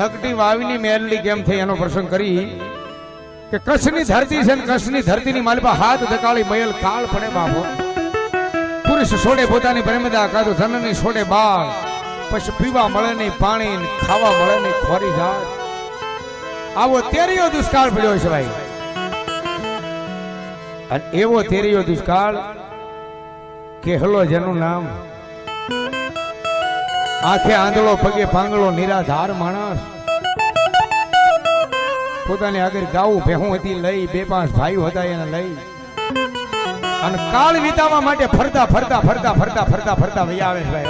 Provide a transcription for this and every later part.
નકટી વાવીની મેલડી કેમ થઈ એનો પ્રસંગ કરી કે કચ્છની ધરતી છે કચ્છની ધરતીની માલિપા હાથ ધકાળી મયલ કાળ પડે બાપો. પુરુષ છોડે પોતાની પ્રેમદા કાદુ ધનની છોડે બાળ. પછી પીવા મળે નહીં, પાણી ખાવા મળે નહીં, ખોરી જાય. આવો તેરીયો દુષ્કાળ પડ્યો છે ભાઈ. અને એવો તેરીયો દુષ્કાળ કેહલો જેનું નામ આંખે આંધળો, પગે પાંગળો નિરાધાર માણસ. પોતાની આગળ ગાવું ભેહું હતી લઈ, બે પાંચ ભાઈઓ હતા એને લઈ. અને કાળ વિતાવા માટે ફરતા ફરતા ફરતા ફરતા ફરતા ફરતા ભાઈ આવે છે ભાઈ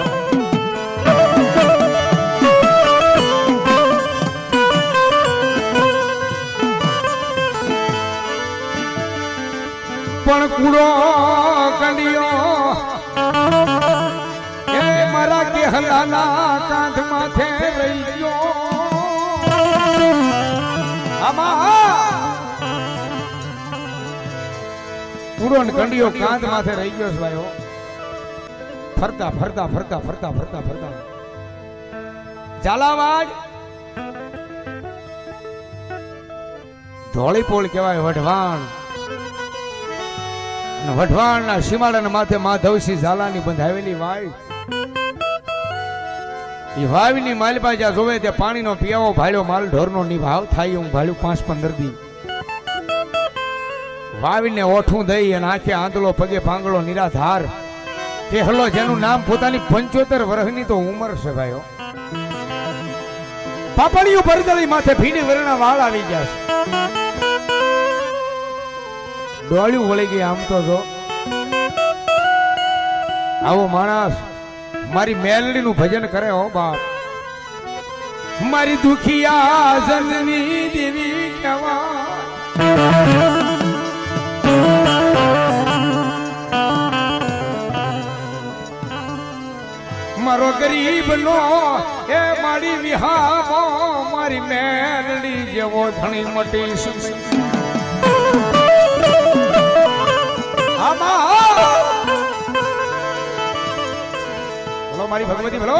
પણ કુડો કે કાંધ માથે રહી ગયો. આમાં ને કંડિયો કાંધ માથે રહી ગયો છે ભાઈઓ. ફરતા ફરતા ફરતા ફરતા ફરતા ફરતા. ઝાલાવાડ. ધોળીપોળ કહેવાય વઢવાણ. વઢવાણ વઢવાણના સીમાડાના માથે માધવસિંહ ઝાલાની બંધાવેલી વાય. વાવની માલપા જ્યાં જોવે તે પાણીનો પિયાવો ભાડ્યો માલ ઢોરનો નિભાવ થાય હું ભાડ્યું પાંચ પંદર દી વાવીને ઓઠું દઈ અને આંખે આંધળો પગે ભાંગળો નિરાધાર. કેહલો જેનું નામ પોતાની પંચોતેર વર્ષની તો ઉંમર છે ભાઈઓ. પાપડીયું પરદળી માથે ભીની વરણા વાળ આવી ગયા છે. ડોળ્યું વળી ગઈ આમ તો જો. આવો માણસ મારી મેલડી નું ભજન કરે હો બાપ. મારી દુખિયા જનની દેવી કહેવા મારો ગરીબ નો એ મારી વિહામો, મારી મેલડી જેવો ધણી મોટી આમાં બોલો મારી ભગવતી બોલો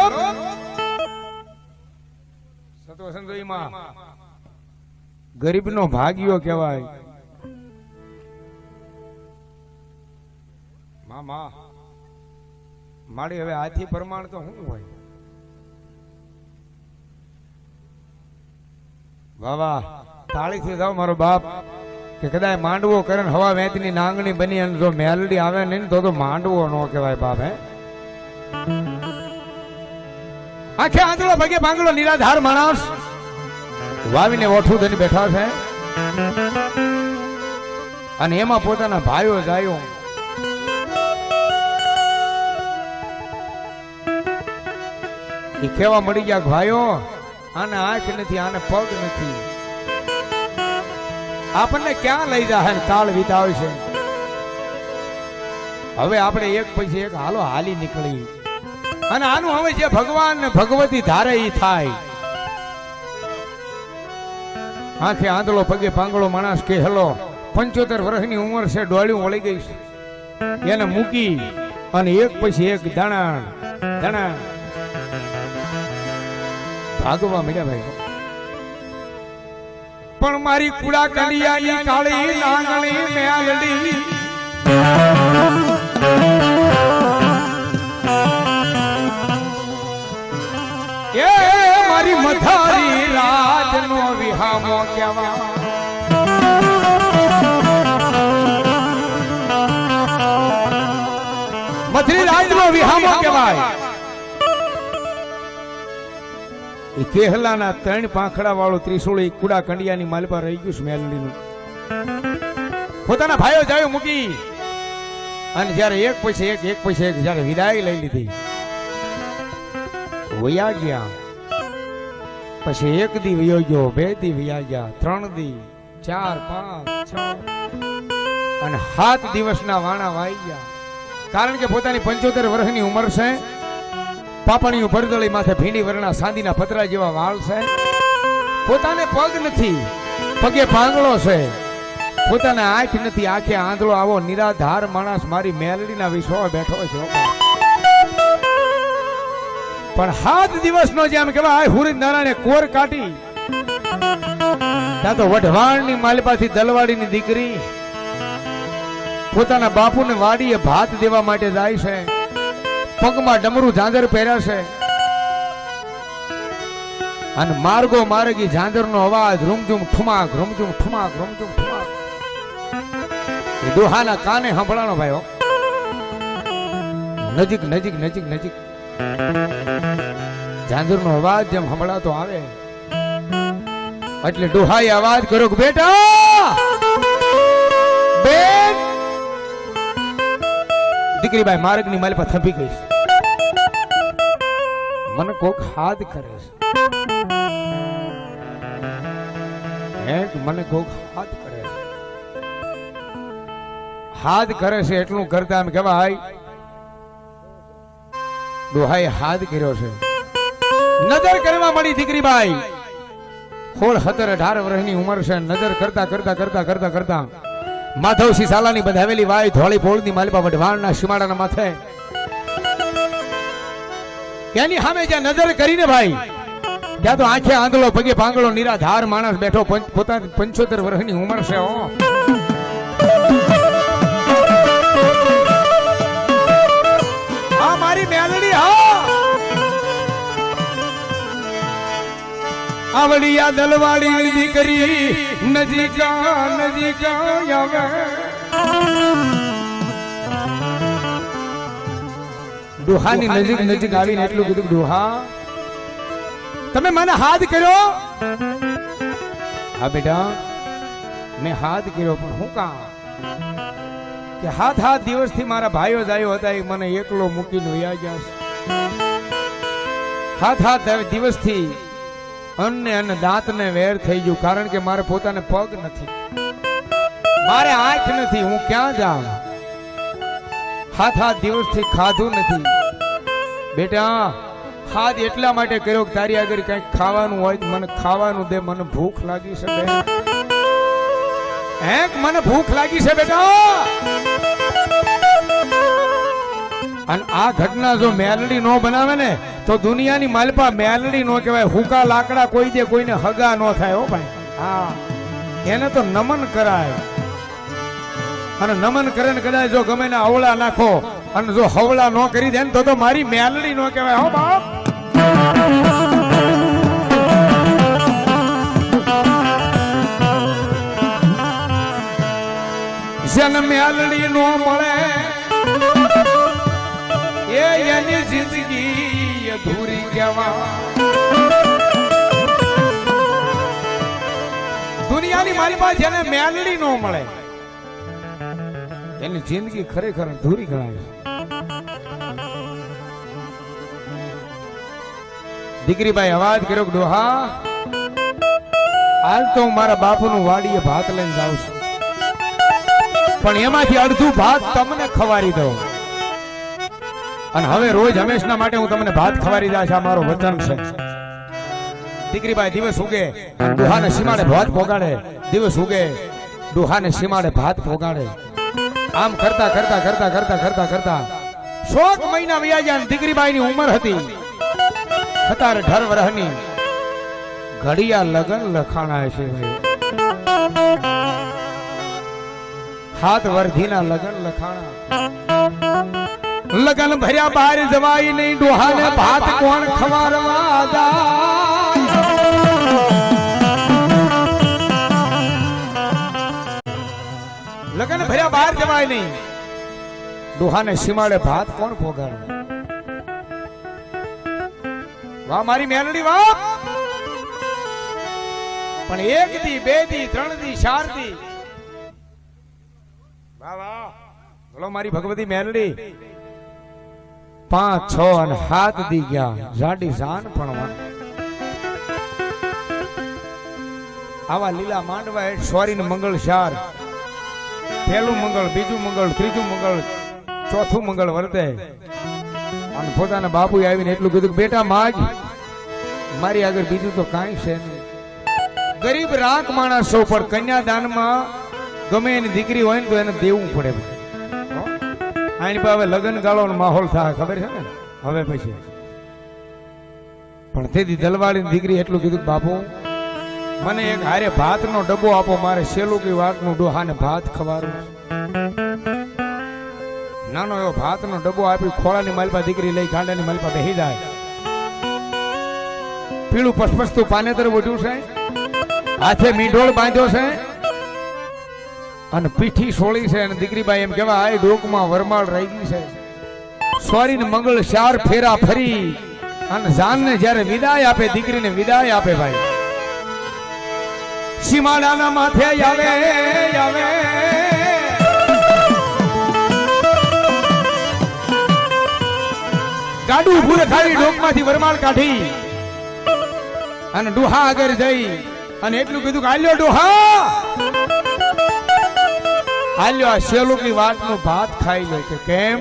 સતો સંતોઈમાં ગરીબનો ભાગ્યો કહેવાય. મામા, મારી હવે આથી પ્રમાણ તો શું હોય? વાહ તાળી તાળીથી જાવ મારો બાપ, કે કદાચ માંડવો કરે ને હવા વેચની નાંગણી બની અને જો મેલડી આવે નહીં તો તો માંડવો ન કહેવાય બાપ, હે? આખે આંધળો ભગે ભાંગળો નિરાધાર માણસ. વાવીને ઓઠું થઈને બેઠા છે. અને એમાં પોતાના ભાઈઓ જાયો. એ કેવા મળી ગયા ભાઈઓ, આને આંખ નથી, આને પગ નથી. આપણને ક્યાં લઈ જાય તાળ વિતાવે છે? હવે આપણે એક પછી એક હાલો હાલી નીકળી. અને આનું હવે જે ભગવાન ને ભગવતી ધારે ઈ થાય. આંખે આંધળો પગે પાંગળો માણસ કે, હેલો, પંચોતેર વર્ષની ઉંમર છે, ડોળ્યું વળી ગઈ છે. એને મૂકી અને એક પછી એક દાણા દાણા. ભાગવા મળ્યા ભાઈ. પણ મારી કુડા કંડિયાની કાળી નાંગણી મેલડી એ મારી મથારી રાજનો વિહામો કહેવા મથરી રાજનો વિહામો કહેવાય એ કેહલાના ત્રણ પાંખડા વાળો ત્રિશુળ કુડા કંડિયાની માલપા રહી ગયું મેલડીનું. પોતાના ભાઈઓ જાયો મૂકી. અને જ્યારે એક પછી એક એક પછી એક જ્યારે વિદાય લઈ લીધી. વયા ગયા. પછી એક દી ગયો, બે દી ગયા, ત્રણ દી, ચાર, પાંચ, છ અને સાત દિવસના વાણા વાઈ ગયા. કારણ કે પોતાની પંચોતેર વર્ષની ઉંમર છે. પાપણીયું ભરદળી માથે ભીંડી વરણા સાંદીના પતરા જેવા વાળ છે. પોતાને પગ નથી, પગે પાંગળો છે. પોતાને આંખ નથી, આંખે આંધળો આવો નિરાધાર માણસ મારી મેલડીના વિશ્વ બેઠો છે. પણ સાત દિવસનો જેમ કહેવાય હુરી નારાયણે કોર કાઢી. ત્યાં તો વઢવાણની માલિપાથી દલવાડીની દીકરી પોતાના બાપુને વાડીએ ભાત દેવા માટે જાય છે. પગમાં ડમરું ઝાંઝર પહેર્યા છે. અને માર્ગો માર્ગી ઝાંઝરનો અવાજ રૂમઝુમ ઠુમાક રૂમઝુમ ઠુમાક રૂમઝુમ ઠુમાક. દોહાના કાને સાંભળાનો ભાઈ હો. નજીક નજીક નજીક નજીક. ઝાંઝરનો અવાજ જેમ હમણાં તો આવે. એટલે ડોહાઈ અવાજ કરો કે, બેટા, બેન! દીકરી ભાઈ માર્ગની માલ પર થપી ગઈ મને કોક હાથ કરે છે. મને કોક હાથ કરે છે? હાથ કરે છે એટલું કરતા એમ કહેવાય. ડોહાઈ હાથ કર્યો છે. નજર કરવા મળી દીકરી ભાઈ સોળ સત્તર અઢાર વર્ષની ઉંમર છે. નજર કરતા કરતા કરતા કરતા કરતા માધવસિંહ સાલાની બંધાવેલી વાય ધોળી પોળની માલિપા વઢવાણના સીમાડાના માથે. એની સામે જ્યાં નજર કરીને ભાઈ, ત્યાં તો આંખે આંધળો, પગે પાંગળો, નિરાધાર માણસ બેઠો પોતાની પંચોતેર વર્ષની ઉંમર છે આવડિયા દલવાડી દીકરી નજીકા નજીકા આવે. ડોહાની નજીક નજીક આવીને એટલું કીધું કે ડોહા. તમે મને હાથ કર્યો? હા બેટા મેં હાથ કર્યો પણ હું કામ કે હાથ હાથ દિવસથી મારા ભાઈઓ જાયો હતા એ મને એકલો મૂકીને વયા ગયા હાથ હાથ દિવસથી અન્ને અને દાંતને વેર થઈ ગયું, કારણ કે મારે પોતાને પગ નથી. મારે આંખ નથી, હું ક્યાં જાઉં? હાથ હાથ દિવસથી ખાધું નથી. બેટા ખાદ એટલા માટે કર્યો કે તારી આગળ કંઈક ખાવાનું હોય મને ખાવાનું દે, મને ભૂખ લાગી બેન. હે મને ભૂખ લાગી છે, બેટા. અને આ ઘટના જો મેલડી નો બનાવે ને તો દુનિયાની માલપા મેલડી નો કહેવાય હુકા લાકડા કોઈ દે કોઈને હગા નો થાય હો ભાઈ. હા. એને તો નમન કરાય. અને નમન કરે ને કદાચ જો ગમે ને અવળા નાખો અને જો હવળા નો કરી દે ને તો તો મારી મેલડી નો કહેવાય હો બાપ. જન મેલડી નો મળે એ એની જિંદગી અધૂરી કહેવા દુનિયાની મારી પાસે જેને મેલડી ન મળે. એની જિંદગી ખરેખર અધૂરી ગણાય છે. દીકરીભાઈ અવાજ કર્યો ડોહા આજ તો હું મારા બાપુનું વાડીએ ભાત લઈને જાઉં છું. પણ એમાંથી અડધું ભાત તમને ખવારી દઉં. અને હવે રોજ હંમેશના માટે હું તમને ભાત ખવારી જાય છે. આ મારો વચન છે. દીકરીભાઈ દિવસ ઉગે દુહાને સીમાડે ભાત પોગાડે. દિવસ ઉગે દુહાને સીમાડે ભાત પોગાડે. આમ કરતા કરતા કરતા કરતા કરતા કરતા સોક મહિના વ્યાજ્યા દીકરીબાઈ ની ઉંમર હતી. સતાર ઢર વરહની ઘડિયા લગન લખાણા છે હાથ વર્ધીના લગન લખાણા. લગન ભર્યા બહાર જવાય નહીં, ડોહાને ભાત કોણ ખવારવા લગન ભર્યા બહાર જવાય નહીં, ડોહાને સીમાડે ભાત કોણ પોગાડે વાહ, મારી મેલડી વાહ! પણ એક દી, બે દી, ત્રણ દી, ચાર દી. વાહ વાહ. બોલો, મારી ભગવતી મેલડી. પાંચ, છ અને હાથ દી ગયા. જાડી જાન પણ આવા લીલા માંડવા હેઠ સોરીને મંગળ ચાર. પહેલું મંગળ, બીજું મંગળ, ત્રીજું મંગળ, ચોથું મંગળ વર્તે. અને પોતાના બાપુ આવીને એટલું કીધું બેટા માજ મારી આગળ બીજું તો કાંઈ છે નહીં. ગરીબ રાખ માણસો પર કન્યાદાનમાં ગમે એની દીકરી હોય ને તો એને દેવું પડે? આની પાસે લગ્ન ગાળો માહોલ થાય, ખબર છે ને? હવે પછી. પણ તેથી દલવાળી દીકરી એટલું કીધું બાપુ, મને એક હારે ભાતનો ડબ્બો આપો, મારે શેલુકી વાટનું ડોહાને ભાત ખવારું નાનો એવો ભાતનો ડબ્બો આપી ખોળાની માલપા દીકરી લઈ ગાંડાની માલપા બેહી જાય. પીળું પસપસતું પાનેતર ઉઠ્યું છે? હાથે મીંઢોળ બાંધ્યો છે? અને પીઠી સોળી છે અને દીકરીબાઈ એમ કેવા આ ડોકમાં વરમાળ રહી ગઈ છે. સોરી ને મંગળ ચાર ફેરા ફરી અને જાનને જ્યારે વિદાય આપે, દીકરીને વિદાય આપે ભાઈ. સીમાડાના માથે આવે આવે. ગાડું ભૂરે ખાલી ડોકમાંથી વરમાળ કાઢી અને ડુહા આગળ જઈ અને એટલું કીધું કે, આલ્યો ડોહા. આલ્યો આ શેલુકી વાતનું ભાત ખાઈ લે કે કેમ?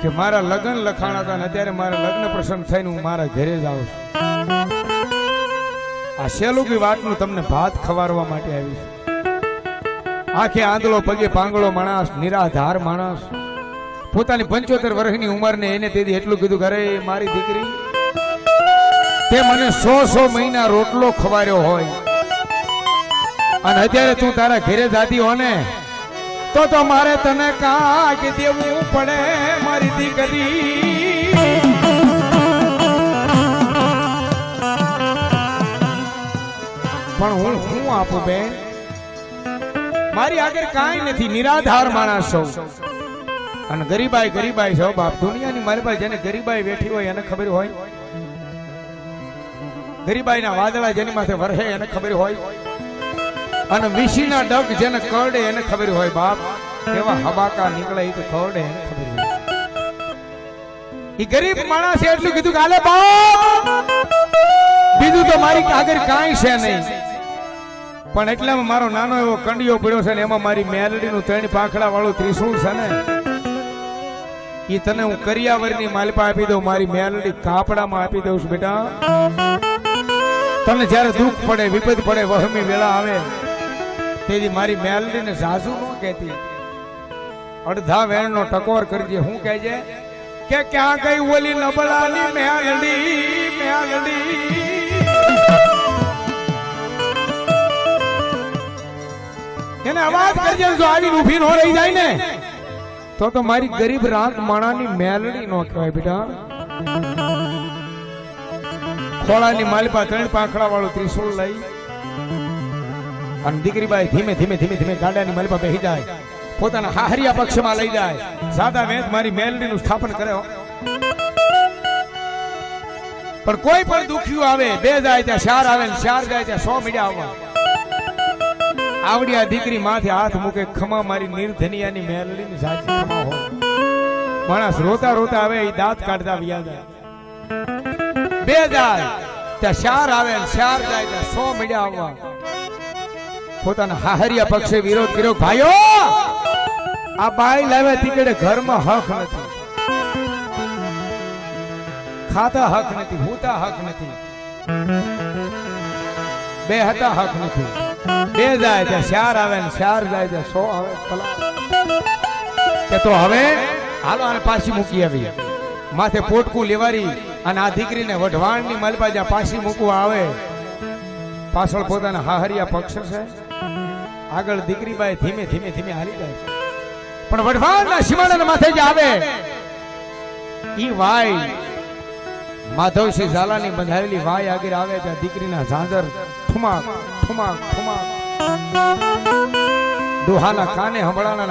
કે મારા લગ્ન લખાણા હતા ને અત્યારે મારા લગ્ન પ્રસંગ થઈને હું મારા ઘરે જ આવું છું. આ શેલુકી વાતનું તમને ભાત ખવારવા માટે આવી છું. આખે આંધળો પગે પાંગળો માણસ, નિરાધાર માણસ. પોતાની પંચોતેર વર્ષની ઉંમરને એને તેથી એટલું કીધું ઘરે મારી દીકરી, તે મને સો સો મહિના રોટલો ખવાર્યો હોય. અને અત્યારે તું તારા ઘરે જાતી હો ને, તો તો મારે તને કાંક દેવું પડે મારી દીકરી. પણ હું શું આપું બેન? મારી આગળ કાંઈ નથી, નિરાધાર માણસ છો. અને ગરીબાઈ ગરીબાઈ છો, બાપ દુનિયાની મારી પાસે જેને ગરીબાઈ બેઠી હોય એને ખબર હોય? ગરીબાઈના વાદળા જેની માથે વરહે એને ખબર હોય? અને વિશીના ડગ જેને કરડે એને ખબર હોય બાપ, કેવા હબાકા નીકળે તો કરડે એને ખબર હોય. ઈ ગરીબ માણસે એટલું કીધું કે આલે બાપ, બીજું તો મારી આગળ કાંઈ છે નહીં. પણ એટલામાં મારો નાનો એવો કંડિયો પડ્યો છે ને, એમાં મારી મેલડીનું ત્રણ પાંખડા વાળું ત્રિશુળ છે ને એ તને હું કરિયાવરની માલપા આપી દઉં, મારી મેલડી કાપડામાં આપી દઉં છું બેટા. તને જ્યારે દુઃખ પડે, વિપદ પડે, વહમી વેળા આવે તેથી મારી મેલડીને સાસુ ન કહેતી. અડધા વેણનો ટકોર કરજે, હું કહેજે, કે ક્યાં ગઈ ઓલી નબળાની મેલડી મેલડી? એને અવાજ કરજે, જો આવી ઊભી ન રહી જાય ને. તો તો મારી ગરીબ રાત માણાની મેલડી નો કહેવાય બેટા. ખોળાની માલપા ત્રણ પાંખડા વાળું ત્રિશુળ લઈ અને દીકરીબાઈ ધીમે ધીમે ધીમે ધીમે ગાડાની માલપા બેહી જાય. પોતાના હાહરિયા પક્ષમાં લઈ જાય. સાદા વેદ મારી મેલડીનું સ્થાપન કરે પણ કોઈ પણ દુખ્યું આવે, બે જાય ત્યાં ચાર આવે ને ચાર જાય ત્યાં સો મીડિયા આવવા. આવડી આ દીકરી માથે હાથ મૂકે, ખમા મારી નિર્ધનિયાની મેલડીની સાચી ખમા હો માણસ રોતા રોતા આવે એ દાંત કાઢતા વ્યા જાય બે જાય, ત્યાં ચાર આવે ચાર જાય ત્યાં સો મીડિયા આવવા. પોતાના હાહરિયા પક્ષે વિરોધ કર્યો. ભાઈઓ, આ બાઈ લાવ્યા તીકડે ઘરમાં હક નથી. ખાતા હક નથી, હોતા હક નથી. બે હતા હક નથી. બે જાય ત્યાં ચાર આવે ને ચાર જાય ત્યાં, સો આવે. કે તો હવે, હાલો આને પાછી મૂકી આવી માથે પોટકું લેવારી અને આ દીકરીને વઢવાણની મલબા જ્યાં પાછી મૂકવા આવે. પાછળ પોતાના હાહરિયા પક્ષ છે. આગળ દીકરીબાઈ ધીમે ધીમે ધીમે હાલી જાય છે. પણ વઢવાણના સીમાડાના માથે જે આવે. ઈ વાય. માધવસિંહ ઝાલાની બંધાયેલી વાય આગળ આવે ત્યાં દીકરીના ઝાંઝર ઠુમા ઠુમા ઠુમા. ડોહાના કાને હંભળાના